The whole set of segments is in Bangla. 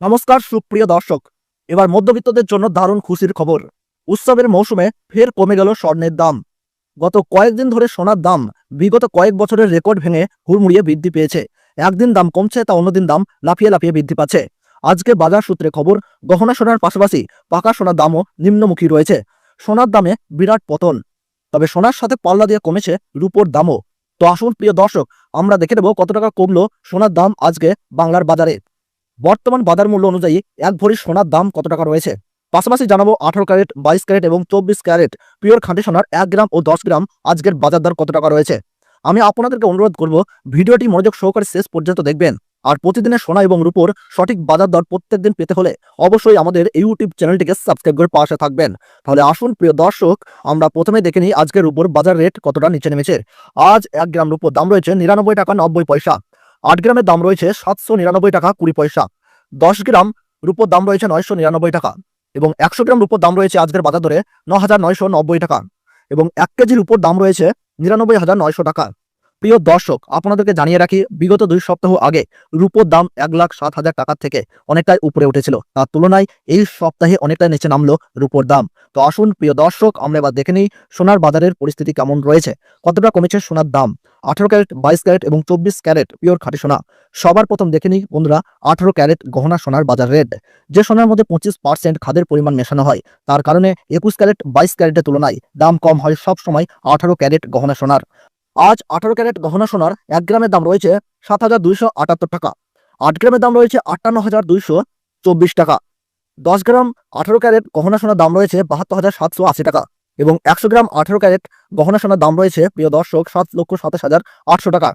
নমস্কার, সুপ্রিয় দর্শক। এবার মধ্যবিত্তদের জন্য দারুণ খুশির খবর। উৎসবের মৌসুমে ফের কমে গেল স্বর্ণের দাম। গত কয়েকদিন ধরে সোনার দাম বিগত কয়েক বছরের রেকর্ড ভেঙে হুড়মুড়িয়ে বৃদ্ধি পেয়েছে। একদিন দাম কমছে, তা অন্যদিন দাম লাফিয়ে লাফিয়ে বৃদ্ধি পাচ্ছে। আজকে বাজার সূত্রে খবর, গহনা সোনার পাশাপাশি পাকা সোনার দামও নিম্নমুখী রয়েছে। সোনার দামে বিরাট পতন। তবে সোনার সাথে পাল্লা দিয়ে কমেছে রূপোর দামও। তো আসুন, প্রিয় দর্শক, আমরা দেখে নেব কত টাকা কমলো সোনার দাম আজকে বাংলার বাজারে। বর্তমান বাজার মূল্য অনুযায়ী এক ভরি সোনার দাম কত টাকা রয়েছে? পাশাপাশি জানাব আঠারো ক্যারেট, বাইশ ক্যারেট এবং চব্বিশ ক্যারেট। পিওর খাঁটি সোনার এক গ্রাম ও দশ গ্রাম আজকের বাজার দর কত টাকা রয়েছে? আমি আপনাদেরকে অনুরোধ করব, ভিডিওটি মনোযোগ সহকারে শেষ পর্যন্ত দেখবেন। আর প্রতিদিনের সোনা এবং রূপোর সঠিক বাজার দর প্রত্যেক দিন পেতে হলে অবশ্যই আমাদের ইউটিউব চ্যানেলটিকে সাবস্ক্রাইব করে পাশে থাকবেন। তাহলে আসুন, প্রিয় দর্শক, আমরা প্রথমে দেখে নিই আজকের রূপোর বাজার রেট কতটা নিচে নেমেছে। আজ এক গ্রাম রূপোর দাম রয়েছে নিরানব্বই টাকা নব্বই পয়সা। আট গ্রামের দাম রয়েছে সাতশো নিরানব্বই টাকা কুড়ি পয়সা। দশ গ্রাম রূপোর দাম রয়েছে নয়শো নিরানব্বই টাকা এবং একশো গ্রাম রূপোর দাম রয়েছে আজকের বাজার দরে ন হাজার নয়শো নব্বই টাকা এবং এক কেজির উপর দাম রয়েছে নিরানব্বই হাজার নয়শো টাকা। প্রিয় দর্শক, আপনাদেরকে জানিয়ে রাখি, বিগত দুই সপ্তাহ আগে রূপোর দাম এক লাখ সাত হাজার টাকার থেকে অনেকটাই উপরে উঠেছিল। তার তুলনায় এই সপ্তাহে অনেকটাই নিচে নামলো রূপোর দাম। তো আসুন, প্রিয় দর্শক, আমরা এবার দেখে নিই সোনার বাজারের পরিস্থিতি কেমন রয়েছে। কতটা কমেছে সোনার দাম? আঠারো ক্যারেট, বাইশ ক্যারেট এবং চব্বিশ ক্যারেট পিওর খাঁটি সোনা। সবার প্রথম দেখে নিই, বন্ধুরা, আঠারো ক্যারেট গহনা সোনার বাজার রেট। যে সোনার মধ্যে পঁচিশ পার্সেন্ট খাদের পরিমাণ মেশানো হয়, তার কারণে একুশ ক্যারেট, বাইশ ক্যারেটের তুলনায় দাম কম হয় সব সময় আঠারো ক্যারেট গহনা সোনার। আজ আঠারো ক্যারেট গহনা সোনার এক গ্রামের দাম রয়েছে সাত হাজার দুইশো আটাত্তর টাকা। আট গ্রামের দাম রয়েছে আটান্ন হাজার দুইশো চব্বিশ টাকা। দশ গ্রাম আঠারো ক্যারেট গহনা সোনার দাম রয়েছে বাহাত্তর হাজার সাতশো আশি টাকা এবং একশো গ্রাম আঠারো ক্যারেট গহনা সোনার দাম রয়েছে প্রিয় দর্শক সাত লক্ষ সাতাশ হাজার আটশো টাকা।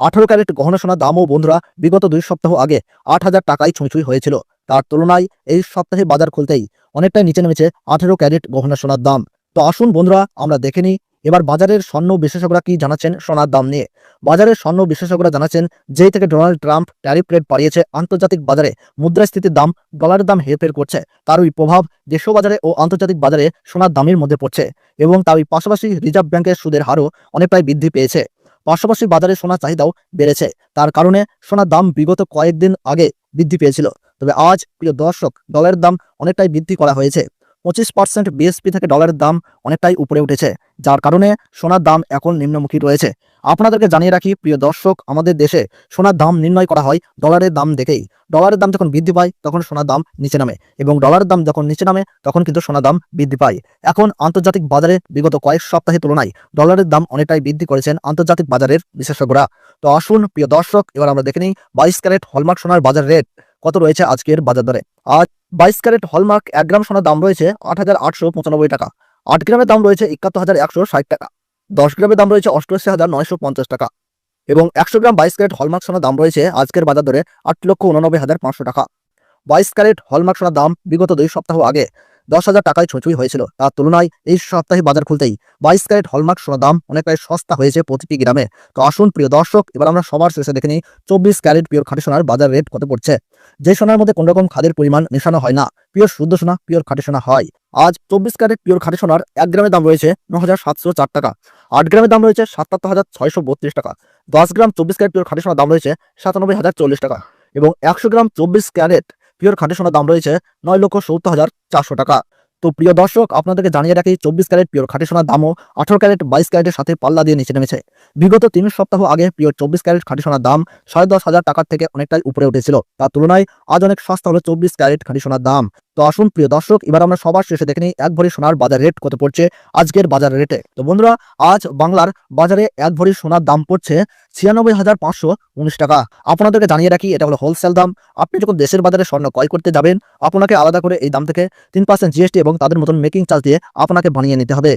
আঠারো ক্যারেট গহনা সোনার দামও বন্ধুরা বিগত দুই সপ্তাহ আগে আট হাজার টাকায় ছুঁই ছুঁই হয়েছিল। তার তুলনায় এই সপ্তাহে বাজার খুলতেই অনেকটাই নিচে নেমেছে আঠেরো ক্যারেট গহনা সোনার দাম। তো আসুন বন্ধুরা আমরা দেখে নিই এবার বাজারের স্বর্ণ বিশেষজ্ঞরা কি জানাচ্ছেন? সোনার দাম নিয়ে। বাজারের স্বর্ণ বিশেষজ্ঞরা জানাচ্ছেন, যেই থেকে ডোনাল্ড ট্রাম্প ট্যারিফ রেট বাড়িয়েছে, আন্তর্জাতিক বাজারে মুদ্রাস্ফীতির দাম ডলারের দাম হেরফের করছে। তারই প্রভাব দেশীয় বাজারে ও আন্তর্জাতিক বাজারে সোনার দামের মধ্যে পড়ছে এবং তারই পাশাপাশি রিজার্ভ ব্যাংকের সুদের হারও অনেকটাই বৃদ্ধি পেয়েছে। পাশাপাশি বাজারে সোনার চাহিদাও বেড়েছে। তার কারণে সোনার দাম বিগত কয়েকদিন আগে বৃদ্ধি পেয়েছিল। তবে আজ, প্রিয় দর্শক, ডলারের দাম অনেকটাই বৃদ্ধি করা হয়েছে। পঁচিশ পার্সেন্ট বিএসপি থেকে ডলারের দাম অনেকটাই উপরে উঠেছে, যার কারণে সোনার দাম এখন নিম্নমুখী রয়েছে। আপনাদেরকে জানিয়ে রাখি, প্রিয় দর্শক, আমাদের দেশে সোনার দাম নির্ণয় করা হয় ডলারের দাম দেখেই। ডলারের দাম যখন বৃদ্ধি পায়, তখন সোনার দাম নিচে নামে এবং ডলারের দাম যখন নিচে নামে, তখন কিন্তু সোনার দাম বৃদ্ধি পায়। এখন আন্তর্জাতিক বাজারে বিগত কয়েক সপ্তাহের তুলনায় ডলারের দাম অনেকটাই বৃদ্ধি করেছেন আন্তর্জাতিক বাজারের বিশেষজ্ঞরা। তো আসুন, প্রিয় দর্শক, এবার আমরা দেখে নিই বাইশ ক্যারেট হলমার্ক সোনার বাজার রেট কত রয়েছে আজকের বাজার দরে? আজ বাইশ ক্যারেট হলমার্ক এক গ্রাম সোনার দাম রয়েছে আট হাজার আটশো পঁচানব্বই টাকা। আট গ্রামের দাম রয়েছে একাত্তর হাজার একশো ষাট টাকা। দশ গ্রামের দাম রয়েছে অষ্টআশি হাজার নয়শো পঞ্চাশ টাকা। এবং একশো গ্রাম বাইশ ক্যারেট হলমার্ক সোনার দাম রয়েছে আজকের বাজার দরে আট লক্ষ উনানব্বই হাজার পাঁচশো টাকা। বাইশ ক্যারেট হলমার্ক সোনার দাম বিগত দুই সপ্তাহ আগে দশ হাজার টাকায় ছুঁচুই হয়েছিল। তার তুলনায় এই সপ্তাহে বাজার খুলতেই বাইশ ক্যারেট হলমার্ক সোনার দাম অনেকটাই সস্তা হয়েছে প্রতিটি গ্রামে। তো আসুন প্রিয় দর্শক, এবার আমরা সবার শেষে দেখে নিই চব্বিশ ক্যারেট পিওর খাঁটি সোনার বাজার রেট কত পড়ছে। যে সোনার মধ্যে কোন রকম খাদের পরিমাণ মেশানো হয় না, পিওর শুদ্ধ সোনা, পিওর খাঁটি সোনা হয়। আজ চব্বিশ ক্যারেট পিওর খাঁটি সোনার এক গ্রামের দাম রয়েছে ন হাজার সাতশো চার টাকা। আট গ্রামের দাম রয়েছে সাতাত্তর হাজার ছয়শো বত্রিশ টাকা। দশ গ্রাম চব্বিশ ক্যারেট পিওর খাঁটি সোনার দাম রয়েছে সাতানব্বই হাজার চল্লিশ টাকা। এবং একশো গ্রাম চব্বিশ ক্যারেট পিওর খাঁটি সোনার দাম রয়েছে নয় লক্ষ সত্তর হাজার চারশো টাকা। তো প্রিয় দর্শক, আপনাদেরকে জানিয়ে রাখি, চব্বিশ ক্যারেট পিওর খাঁটি সোনার দামও আঠারো ক্যারেট, বাইশ ক্যারেটের সাথে পাল্লা দিয়ে নিচে নেমেছে। বিগত তিন সপ্তাহ আগে পিওর চব্বিশ ক্যারেট খাঁটি সোনার দাম সাড়ে দশ হাজার টাকার থেকে অনেকটাই উপরে উঠেছিল। তার তুলনায় আজ অনেক সস্তা হলো চব্বিশ ক্যারেট খাঁটি সোনার দাম। তো আসুন, প্রিয় দর্শক, এবার আমরা সবার শেষে দেখে নিই এক ভরি সোনার বাজার রেট কত পড়ছে আজকের বাজার রেটে। তো বন্ধুরা, আজ বাংলার বাজারে এক ভরি সোনার দাম পড়ছে ছিয়ানব্বই হাজার পাঁচশো উনিশ টাকা। আপনাদেরকে জানিয়ে রাখি, এটা হলো হোলসেল দাম। আপনি যখন দেশের বাজারে স্বর্ণ ক্রয় করতে যাবেন, আপনাকে আলাদা করে এই দাম থেকে তিন পার্সেন্ট জিএসটি এবং তাদের মতন মেকিং চার্জ দিয়ে আপনাকে বানিয়ে নিতে হবে।